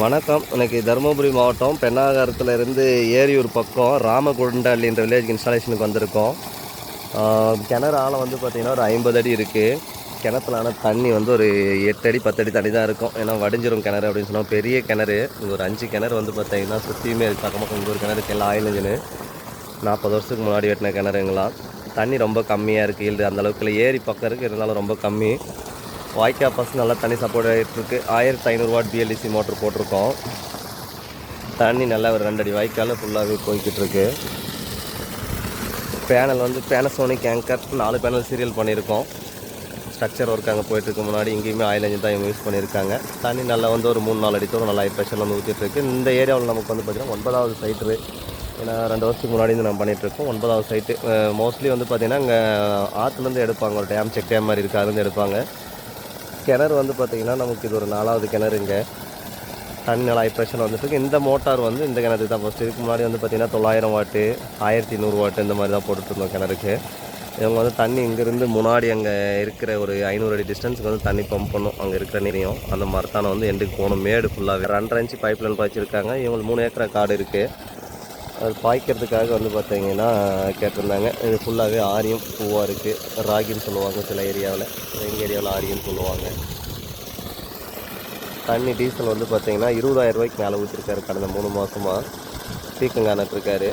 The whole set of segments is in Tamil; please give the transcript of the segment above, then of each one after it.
வணக்கம். எனக்கு தருமபுரி மாவட்டம் பெண்ணாகரத்துலேருந்து ஏரியூர் பக்கம் ராமகுண்டல்லின்ற வில்லேஜ் இன்ஸ்டாலேஷனுக்கு வந்திருக்கோம். கிணறு ஆழம் வந்து பார்த்திங்கன்னா ஒரு ஐம்பது அடி இருக்குது கிணத்துலான தண்ணி வந்து ஒரு எட்டு அடி பத்து அடி தண்ணி தான் இருக்கும். ஏன்னா வடிஞ்சிரும் கிணறு அப்படின்னு சொன்னால் பெரிய கிணறு. இங்கே ஒரு அஞ்சு கிணறு வந்து பார்த்திங்கன்னா சுற்றியுமே பக்கம் பக்கம் இங்கே ஒரு கிணறு எல்லாம் ஆயில் இன்ஜினு. நாற்பது வருஷத்துக்கு முன்னாடி வெட்டின கிணறுங்களாம். தண்ணி ரொம்ப கம்மியாக இருக்குது இல்லை அந்தளவுக்கு இல்லை ஏரி பக்கம் இருக்குது இருந்தாலும் ரொம்ப கம்மி. வாய்க்கா பஸ் நல்லா தண்ணி சப்போர்ட் ஆகிட்டுருக்கு ஆயிரத்து ஐநூறு வாட் பிஎல்டிசி மோட்டர் போட்டிருக்கோம். தண்ணி நல்லா ஒரு ரெண்டடி வாய்க்கால் ஃபுல்லாகவே போய்கிட்டுருக்கு. பேனல் வந்து பேனசோனிக் ஏங்கர் நாலு பேனல் சீரியல் பண்ணியிருக்கோம். ஸ்ட்ரக்சர் ஒர்க் அங்கே போயிட்டுருக்கு முன்னாடி. இங்கேயுமே ஆயில் இன்ஜின் தான் யூஸ் பண்ணியிருக்காங்க. தண்ணி நல்லா வந்து ஒரு மூணு நாலு அடி நல்லா ப்ரெஷர் வந்து ஊற்றிட்டுருக்கு இந்த ஏரியாவில் நமக்கு வந்து பார்த்திங்கன்னா ஒன்பதாவது சைட்டு ஏன்னா ரெண்டு வருஷத்துக்கு முன்னாடி இருந்து நம்ம பண்ணிகிட்ருக்கோம் இருக்கோம். ஒன்பதாவது சைட்டு மோஸ்ட்லி வந்து பார்த்திங்கன்னா இங்கே ஆற்றுலேருந்து எடுப்பாங்க. ஒரு டேம் செக் டேம் மாதிரி இருக்குது அதுலேருந்து எடுப்பாங்க. கிணறு வந்து பார்த்திங்கன்னா நமக்கு இது ஒரு நாலாவது கிணறு இங்கே. தண்ணி நல்லா ஹை ப்ரெஷர் வந்துட்டு இந்த மோட்டார் வந்து இந்த கிணத்துக்கு தான் ஃபஸ்ட்டு இதுக்கு முன்னாடி வந்து பார்த்திங்கன்னா தொள்ளாயிரம் வாட்டு ஆயிரத்தி நூறு வாட்டு இந்த மாதிரி தான் போட்டுட்ருந்தோம் கிணறுக்கு. இவங்க வந்து தண்ணி இங்கேருந்து முன்னாடி அங்கே இருக்கிற ஒரு ஐநூறு அடி டிஸ்டன்ஸுக்கு வந்து தண்ணி பம்ப் பண்ணும். அங்கே இருக்கிற நீரையும். அந்த மரத்தான வந்து எண்டுக்கு போகணும். மேடு ஃபுல்லாகவே ரெண்டரை இன்ச்சு பைப் லைன் பாய்ச்சிருக்காங்க இவங்களுக்கு மூணு ஏக்கரை காடு இருக்குது அது பாய்க்கிறதுக்காக வந்து பார்த்தீங்கன்னா கேட்டிருந்தாங்க. இது ஃபுல்லாகவே ஆரியம் பூவாக இருக்குது ராகின்னு சொல்லுவாங்க சில ஏரியாவில். எங்கள் ஏரியாவில் ஆரியம்னு சொல்லுவாங்க. தண்ணி டீசல் வந்து பார்த்தீங்கன்னா இருபதாயிரம் ரூபாய்க்கு மேலே ஊற்றிருக்காரு கடந்த மூணு மாதமாக பீக்கங்கானட்டிருக்காரு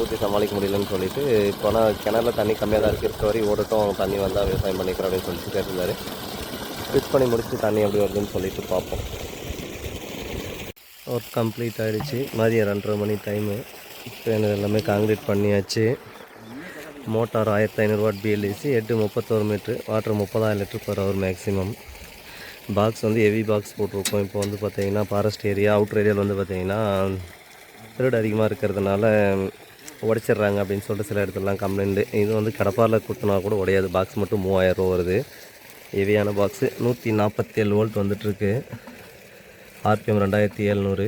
ஊற்றி சமாளிக்க முடியலன்னு சொல்லிட்டு இப்போ ஆனால் கிணறுல தண்ணி கம்மியாக தான் இருக்குது இருக்க வரையும் ஓடட்டும் தண்ணி வந்தால் விவசாயம் பண்ணிக்கிறோம் அப்படின்னு சொல்லிட்டு கேட்டிருந்தாரு. ஃபிட் பண்ணி முடிச்சு தண்ணி எப்படி வருதுன்னு சொல்லிட்டு பார்ப்போம். ஒர்க் கம்ப்ளீட் ஆகிடுச்சு மதியம் ரெண்டரை மணி டைமு இப்போ எனக்கு எல்லாமே காங்கிரீட் பண்ணியாச்சு. மோட்டார் ஆயிரத்தி ஐநூறு வாட் எட்டு முப்பத்தோரு மீட்ரு வாட்டர் முப்பதாயிரம் litre per hour maximum box வந்து ஹெவி பாக்ஸ் போட்டிருக்கோம். இப்போ வந்து பார்த்தீங்கன்னா ஃபாரஸ்ட் ஏரியா அவுட் ஏரியாவில் வந்து பார்த்தீங்கன்னா திருடு அதிகமாக இருக்கிறதுனால உடைச்சிடுறாங்க அப்படின்னு சொல்லிட்டு சில இடத்துலலாம் கம்ப்ளைண்ட்டு இது வந்து கடப்பாரில் குத்துனா கூட உடையாது. பாக்ஸ் மட்டும் மூவாயிரம் வருது. ஹெவியான பாக்ஸு நூற்றி நாற்பத்தேழு வோல்ட் வந்துட்டுருக்கு. ஆர்பிஎம் ரெண்டாயிரத்தி எழுநூறு.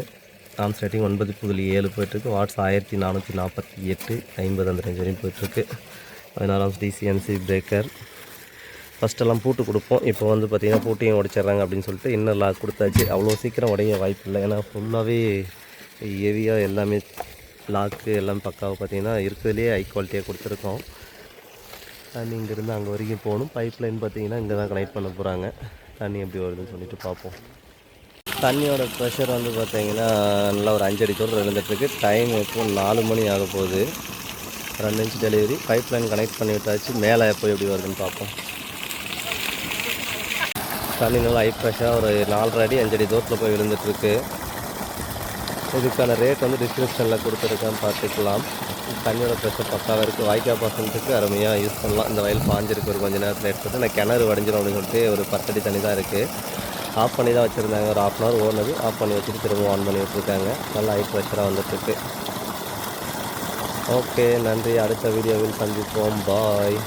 ஆம் ஸ்டார்டிங் ஒன்பது புள்ளி ஏழு போயிட்டுருக்கு. வாட்ஸ் ஆயிரத்தி நானூற்றி நாற்பத்தி எட்டு ஐம்பது அந்த ரேஞ்ச் வரையும் போயிட்டுருக்கு. பதினாறாம் டிசிஎன்சி பிரேக்கர் ஃபஸ்ட்டெல்லாம் பூட்டு கொடுப்போம். இப்போ வந்து பார்த்திங்கன்னா பூட்டையும் உடைச்சிட்றாங்க அப்படின்னு சொல்லிட்டு இன்னும் லாக் கொடுத்தாச்சு. அவ்வளோ சீக்கிரம் உடைய வாய்ப்பு இல்லை. ஏன்னா ஃபுல்லாகவே ஹெவியாக எல்லாமே லாக்கு எல்லாம் பக்காவாக பார்த்தீங்கன்னா இருக்கிறதுலே ஹை குவாலிட்டியாக கொடுத்துருக்கோம். தண்ணி இங்கேருந்து அங்கே வரைக்கும் போகணும். பைப் லைன் பார்த்தீங்கன்னா இங்கே தான் கனெக்ட் பண்ண போகிறாங்க தண்ணி எப்படி வருதுன்னு சொல்லிட்டு பார்ப்போம். தண்ணியோட ப்ரெஷர் வந்து பார்த்தீங்கன்னா நல்லா ஒரு அஞ்சடி தூரம் இருந்துகிட்ருக்கு டைம் இப்போ நாலு மணி ஆக போகுது. ரெண்டு inch delivery pipe line connect பண்ணி விட்டாச்சு. மேலே எப்போ எப்படி வருதுன்னு பார்ப்போம். தண்ணி நல்லா ஹை ப்ரெஷராக ஒரு நாலரை அடி அஞ்சடி தூரத்தில் போய் விழுந்துட்டுருக்கு. இதுக்கான ரேட் வந்து டிஸ்கிரிப்ஷனில் கொடுத்துருக்கேன். பார்த்துக்கலாம். தண்ணியோட ப்ரெஷர் பக்காவாக இருக்குது வாய்க்கா பாசனத்துக்கு அருமையாக யூஸ் பண்ணலாம். இந்த வயல் பாஞ்சிருக்கு. ஒரு கொஞ்ச நேரத்தில் எடுத்துகிட்டு நான் கிணறு வடிஞ்சிடும் அப்படின்னு சொல்லிட்டு ஒரு பத்தடி தண்ணி தான் இருக்குது ஆஃப் பண்ணி தான் வச்சுருந்தாங்க. ஒரு ஆஃப் அன் ஹவர் ஓடுனது. ஆஃப் பண்ணி வச்சுட்டு திரும்ப ஆன் பண்ணி விட்டுருக்காங்க. நல்லா ஹை ப்ரெஷராக வந்துட்டுருக்கு. ஓகே நன்றி. அடுத்த வீடியோவில் சந்திப்போம். பாய்